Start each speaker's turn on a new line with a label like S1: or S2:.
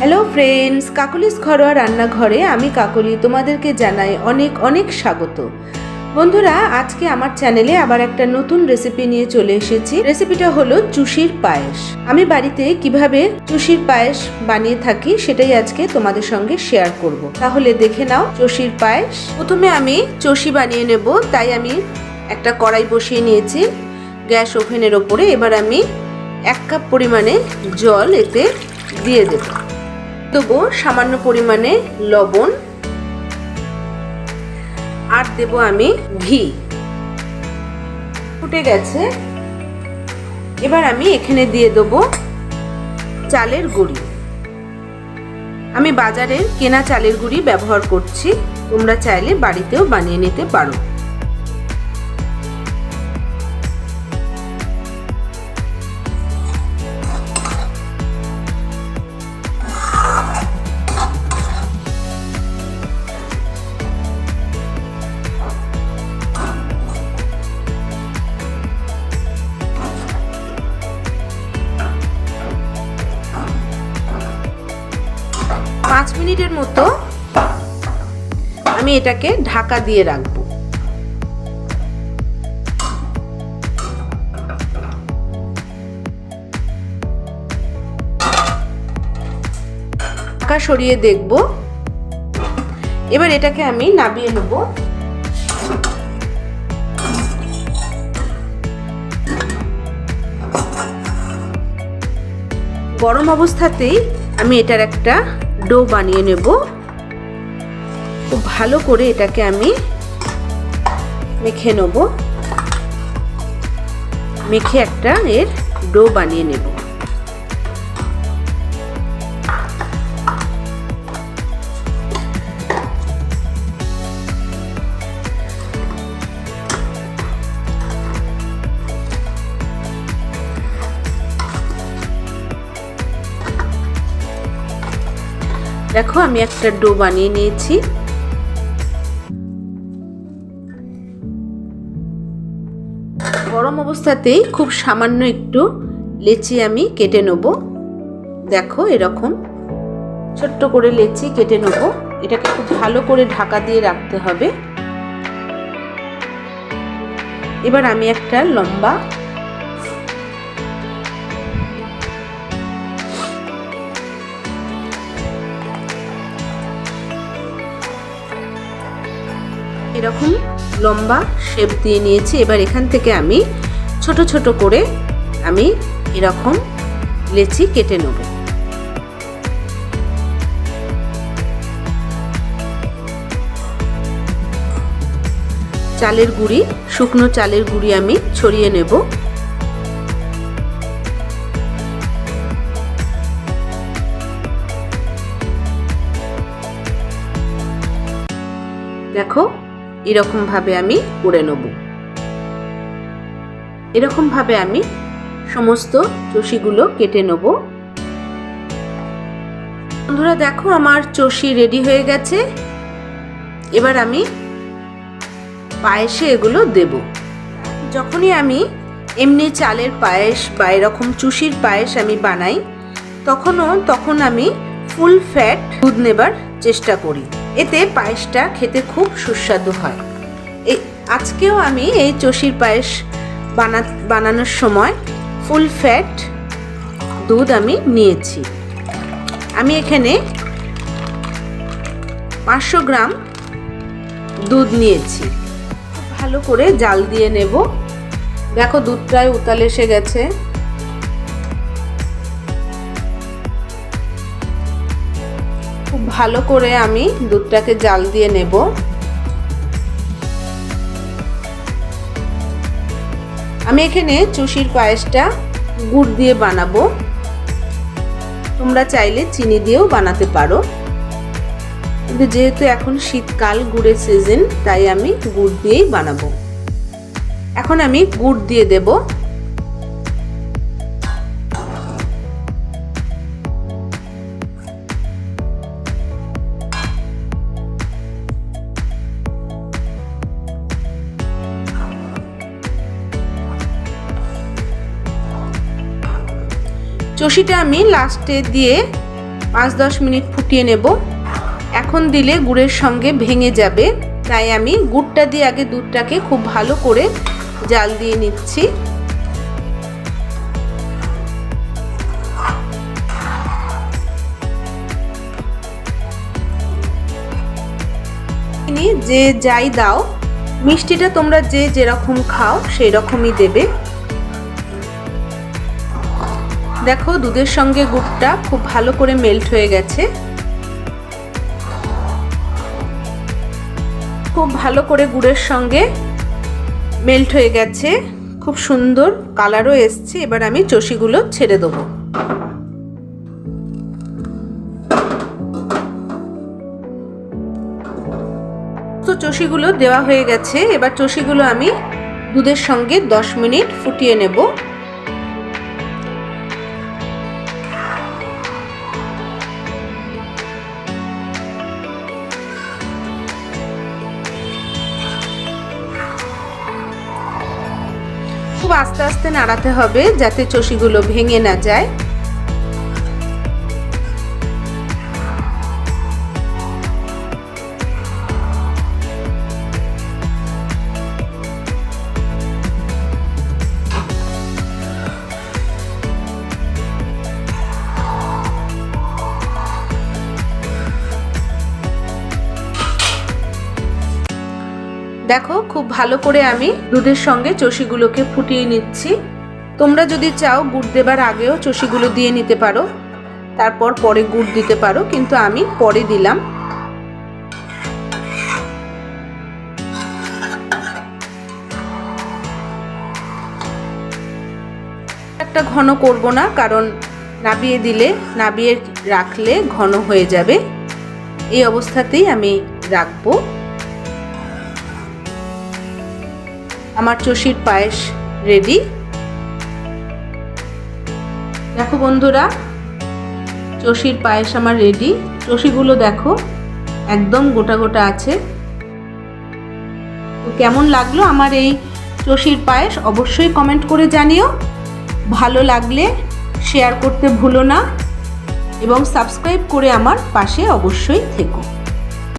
S1: Hello friends Kakoli's ঘরোয়া রান্নাঘরে আমি কাকলি তোমাদেরকে জানাই অনেক অনেক স্বাগত। বন্ধুরা, আজকে আমার চ্যানেলে আবার একটা নতুন রেসিপি নিয়ে চলে এসেছি। রেসিপিটা হলো চুষির পায়েস। আমি বাড়িতে কীভাবে চুষির পায়েস বানিয়ে থাকি সেটাই আজকে তোমাদের সঙ্গে শেয়ার করব। তাহলে দেখে নাও চষির পায়েস। প্রথমে আমি চষি বানিয়ে নেব, তাই আমি একটা কড়াই বসিয়ে নিয়েছি গ্যাস ওভেনের ওপরে। এবার আমি এক কাপ পরিমাণে জল এতে দিয়ে দেব। দেবো সামান্য পরিমাণে লবণ। আর দেব আমি ঘি। ফুটে গেছে। এবার আমি এখানে দিয়ে দেব চালের গুঁড়ি। আমি বাজারের কেনা চালের গুঁড়ি ব্যবহার করছি। তোমরা চাইলে বাড়িতেও বানিয়ে নিতে পারো। পাঁচ মিনিটের মতো আমি এটাকে ঢাকা দিয়ে রাখব। ঢাকা সরিয়ে দেখব। এবার এটাকে আমি নামিয়ে নেব। গরম অবস্থাতেই আমি এটার একটা ডো বানিয়ে নেব। ভালো করে এটাকে আমি মেখে নেব। মেখে একটা এর ডো বানিয়ে নেব। দেখো, আমি একটা ডো বানিয়ে নিয়েছি। গরম অবস্থাতেই খুব সামান্য একটু লেচি আমি কেটে নেব। দেখো, এরকম ছোট্ট করে লেচি কেটে নেব। এটাকে খুব ভালো করে ঢাকা দিয়ে রাখতে হবে। এবার আমি একটা লম্বা এরকম লম্বা শেপ দিয়ে নিয়েছি। এবার এখান থেকে আমি ছোট ছোট করে আমি এরকম লেচি কেটে নেব। চালের গুঁড়ি, শুকনো চালের গুঁড়ি আমি ছড়িয়ে নেব। দেখো এরকমভাবে আমি করে নেব। এরকমভাবে আমি সমস্ত চষিগুলো কেটে নেব। বন্ধুরা, দেখো আমার চষি রেডি হয়ে গেছে। এবার আমি পায়েসে এগুলো দেব। যখনই আমি এমনি চালের পায়েস বা এরকম চুষির পায়েস আমি বানাই, তখনও, তখন আমি ফুল ফ্যাট দুধ নেবার চেষ্টা করি। এতে পায়েসটা খেতে খুব সুস্বাদু হয়। এই আজকেও আমি এই চষির পায়েস বানা, বানানোর সময় ফুল ফ্যাট দুধ আমি নিয়েছি। আমি এখানে পাঁচশো গ্রাম দুধ নিয়েছি। ভালো করে জাল দিয়ে নেব। দেখো দুধটায় উতাল এসে গেছে। খুব ভালো করে আমি দুধটাকে জাল দিয়ে নেব। আমি এখানে চুষির পায়েসটা গুড় দিয়ে বানাবো। তোমরা চাইলে চিনি দিয়েও বানাতে পারো। কিন্তু যেহেতু এখন শীতকাল, গুড়ের সিজন তাই আমি গুড় দিয়েই বানাবো। এখন আমি গুড় দিয়ে দেবো। চষিটা আমি লাস্টে দিয়ে পাঁচ দশ মিনিট ফুটিয়ে নেব। এখন দিলে গুড়ের সঙ্গে ভেঙে যাবে, তাই আমি গুড়টা দিয়ে আগে দুধটাকে খুব ভালো করে জাল দিয়ে নিচ্ছি। যে যাই দাও, মিষ্টিটা তোমরা যে যেরকম খাও সেই রকমই দেবে। দেখো দুধের সঙ্গে গুড়টা খুব ভালো করে মেল্ট হয়ে গেছে। খুব ভালো করে গুড়ের সঙ্গে মেল্ট হয়ে গেছে। খুব সুন্দর কালারও এসছে। এবার আমি চষিগুলো ছেড়ে দেবো। তো চষিগুলো দেওয়া হয়ে গেছে। এবার চষিগুলো আমি দুধের সঙ্গে দশ মিনিট ফুটিয়ে নেব। খুব আস্তে আস্তে নাড়াতে হবে যাতে চষিগুলো ভেঙে না যায়। দেখো, খুব ভালো করে আমি দুধের সঙ্গে চষিগুলোকে ফুটিয়ে নিচ্ছি। তোমরা যদি চাও গুড় দেবার আগেও চষিগুলো দিয়ে নিতে পারো, তারপর পরে গুড় দিতে পারো, কিন্তু আমি পরে দিলাম। একটা ঘন করব না, কারণ নাবিয়ে দিলে, নাবিয়ে রাখলে ঘন হয়ে যাবে। এই অবস্থাতেই আমি রাখব। আমার চষির পায়েস রেডি দেখো বন্ধুরা, চষির পায়েস আমার রেডি চষিগুলো দেখো, একদম গোটা গোটা আছে। তো কেমন লাগল আমার এই চষির পায়েস? অবশ্যই কমেন্ট করে জানিও। ভালো লাগলে শেয়ার করতে ভুলো না। এবং সাবস্ক্রাইব করে আমার পাশে অবশ্যই থেকো।